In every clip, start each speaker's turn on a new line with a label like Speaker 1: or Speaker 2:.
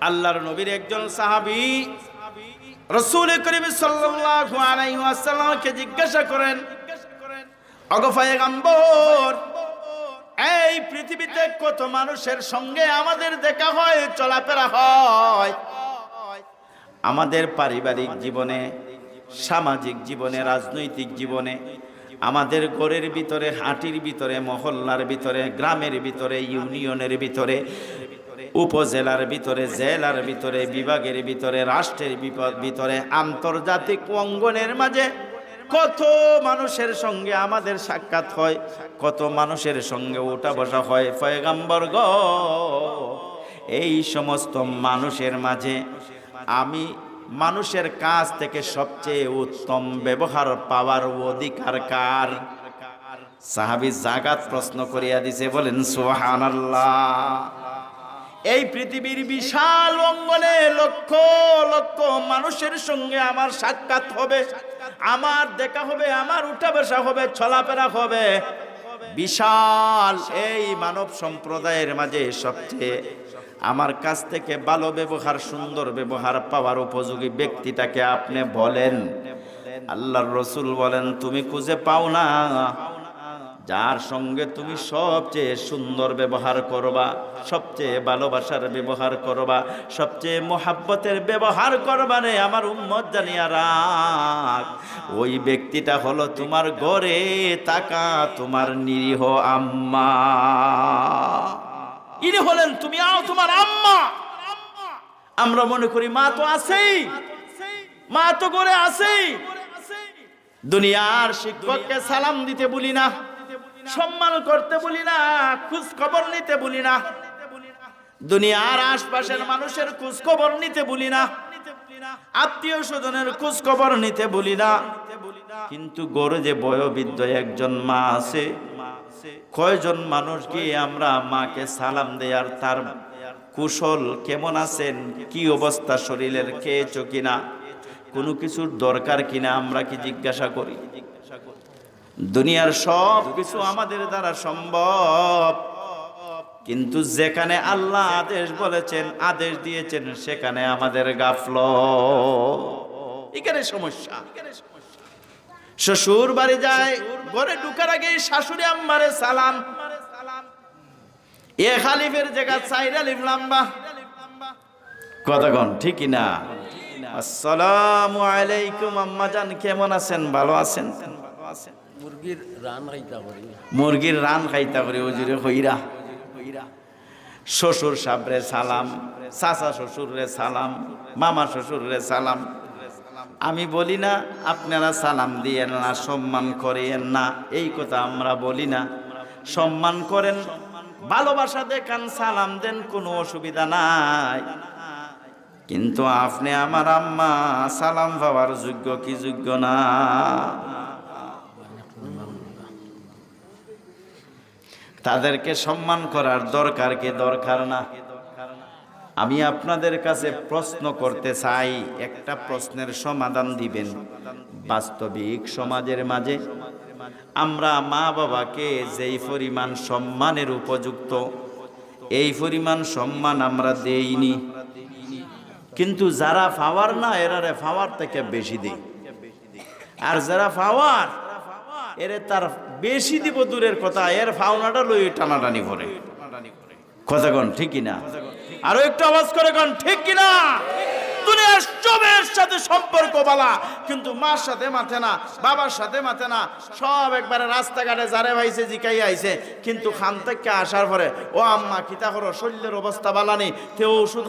Speaker 1: আল্লাহর নবীর একজন সাহাবী রসুল করিম সাল্লাল্লাহু জিজ্ঞাসা করেন এই পৃথিবীতে কত মানুষের সঙ্গে আমাদের দেখা হয়, চলাফেরা হয়? আমাদের পারিবারিক জীবনে, সামাজিক জীবনে, রাজনৈতিক জীবনে, আমাদের ঘরের ভিতরে, হাটির ভিতরে, মহল্লার ভিতরে, গ্রামের ভিতরে, ইউনিয়নের ভিতরে উপজেলার ভিতরে, জেলার ভিতরে, বিভাগের ভিতরে, রাষ্ট্রের ভিতরে, আন্তর্জাতিক অঙ্গনের মাঝে কত মানুষের সঙ্গে আমাদের সাক্ষাৎ হয়, কত মানুষের সঙ্গে ওঠা বসা হয়। ফয়গাম্বর গ, এই সমস্ত মানুষের মাঝে আমি মানুষের কাছ থেকে সবচেয়ে উত্তম ব্যবহার পাওয়ার অধিকার কার? সাহাবি জাগাত প্রশ্ন করিয়া দিছে, বলেন সোহান এই পৃথিবীর বিশাল অঙ্গনে লক্ষ লক্ষ মানুষের সঙ্গে আমার সাক্ষাৎ হবে। আমার দেখা হবে, আমার উঠা বসা হবে, চলাফেরা হবে। বিশাল এই মানব সম্প্রদায়ের মাঝে সবচেয়ে আমার কাছ থেকে ভালো ব্যবহার, সুন্দর ব্যবহার পাওয়ার উপযোগী ব্যক্তিটাকে আপনি বলেন। আল্লাহর রসুল বলেন, তুমি খুঁজে পাও না। যার সঙ্গে তুমি সবচেয়ে সুন্দর ব্যবহার করবা, সবচেয়ে ভালোবাসার ব্যবহার করবা, সবচেয়ে মোহাব্বতের ব্যবহার করবা রে আমার উম্মত জানিয়া রাখ। ওই ব্যক্তিটা হলো তোমার ঘরে তাকা তোমার নিরীহ আম্মা। ইনি হলেন তুমি, আও তোমার আম্মা। আমরা মনে করি মা তো আছেই। মা তো করে আছেই। দুনিয়ার শিক্ষককে সালাম দিতে বলি না। সম্মান করতে বলি না খোঁজ খবর নিতে বলি না। দুনিয়ার আশপাশের মানুষের খোঁজ খবর নিতে বলি না। আত্মীয় স্বজনের খোঁজ খবর নিতে বলি না। কিন্তু গড়ে যে বয়োবৃদ্ধ একজন মা আছে। কয়জন মানুষ গিয়ে আমরা মাকে সালাম দেয়ার তার কুশল কেমন আছেন, কি অবস্থা, শরীরের খেয়েছো কিনা, কোনো কিছুর দরকার কিনা আমরা কি জিজ্ঞাসা করি? দুনিয়ার সব কিছু আমাদের দ্বারা সম্ভব। কিন্তু যেখানে আল্লাহ আদেশ বলেছেন, আদেশ দিয়েছেন, সেখানে আমাদের গাফল এখানে সমস্যা। শ্বশুর বাড়ি যায়, ঘরে ঢুকার আগে শাশুড়ি আম্মারে সালাম। এ খালিফের জায়গা চাইরা লিখলাম বা কতক্ষণ ঠিকই না? আসসালামু আলাইকুম আম্মা জান কেমন আছেন ভালো আছেন? ভালো আছেন?
Speaker 2: মুরগির রান খাইতা করি
Speaker 1: মুরগির রান খাইতা করে ওজুরে হইরা শ্বশুর সাবরে সালাম, চাচা শ্বশুরে সালাম, মামা শ্বশুরে সালাম। আমি বলি না, আপনারা সালাম দিয়েন না, সম্মান করেন না, এই কথা আমরা বলি না। সম্মান করেন, ভালোবাসা দেখান, সালাম দেন, কোনো অসুবিধা নাই। কিন্তু আপনি আমার আম্মা, সালাম পাওয়ার যোগ্য কি যোগ্য না? তাদেরকে সম্মান করার দরকার কি দরকার না? আমি আপনাদের কাছে প্রশ্ন করতে চাই, একটা প্রশ্নের সমাধান দিবেন বাস্তবিক সমাজের মাঝে। আমরা মা বাবাকে যেই পরিমাণ সম্মানের উপযুক্ত, এই পরিমাণ সম্মান আমরা দেইনি। কিন্তু যারা ফাওয়ার না এরারে ফাওয়ার থেকে বেশি দেই আর যারা ফাওয়ার এরে তার বেশি দিব দূরের কথা, এর ফাওনাটা লই টানাটানি করে। কথা কন, ঠিক কিনা? আরও একটু আওয়াজ করে কন, ঠিক কিনা? সাথে সম্পর্ক বালা কিন্তু মার সাথে মাথে না, বাবার সাথে মাথে না, সব একবারে রাস্তাঘাটে ভাইছে, জিকাই কিন্তু আসার পরে, ও আম্মা অবস্থা ওষুধ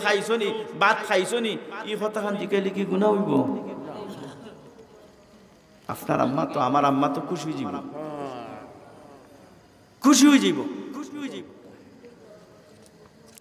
Speaker 1: আপনার আম্মা তো, আমার আম্মা তো খুশি যাব খুশি হয়ে যাব